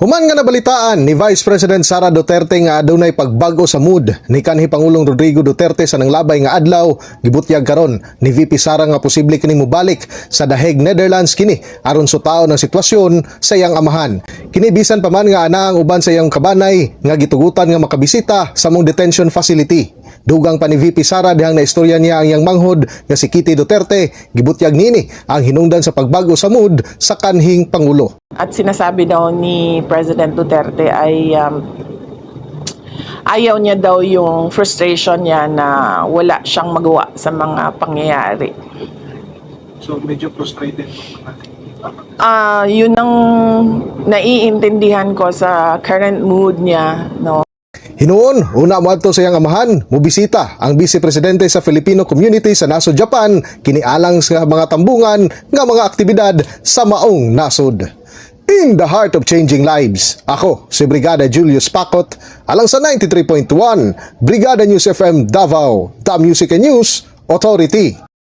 Human nga nabalitaan ni Vice President Sara Duterte nga adunay pagbago sa mood ni kanhi Pangulong Rodrigo Duterte sa nanglabay nga adlaw gibutyag karon ni VP Sara nga posible kini mobalik sa Hague, Netherlands kini aron sutao ng sitwasyon sa iyang amahan. Kini bisan pa man nga ana ang uban sa iyang kabanay nga gitugutan nga makabisita sa mong detention facility. Dugang pa ni VP Sara dihang na istorya niya ang iyang manghod nga si Kitty Duterte gibutyag nini ang hinungdan sa pagbago sa mood sa kanhing pangulo. At sinasabi daw ni President Duterte ay um, ayaw niya daw yung frustration niya na wala siyang magawa sa mga pangyayari. So medyo frustrated. Ah, yun ang naiintindihan ko sa current mood niya, no. Hinuon, una mo adto sa iyang amahan, mubisita ang Vice Presidente sa Filipino community sa nasod Japan, kinialang sa mga tambungan nga mga aktibidad sa maong nasod. In the heart of changing lives, ako si Brigada Julius Pakot, alang sa 93.1, Brigada News FM Davao, The Music and News Authority.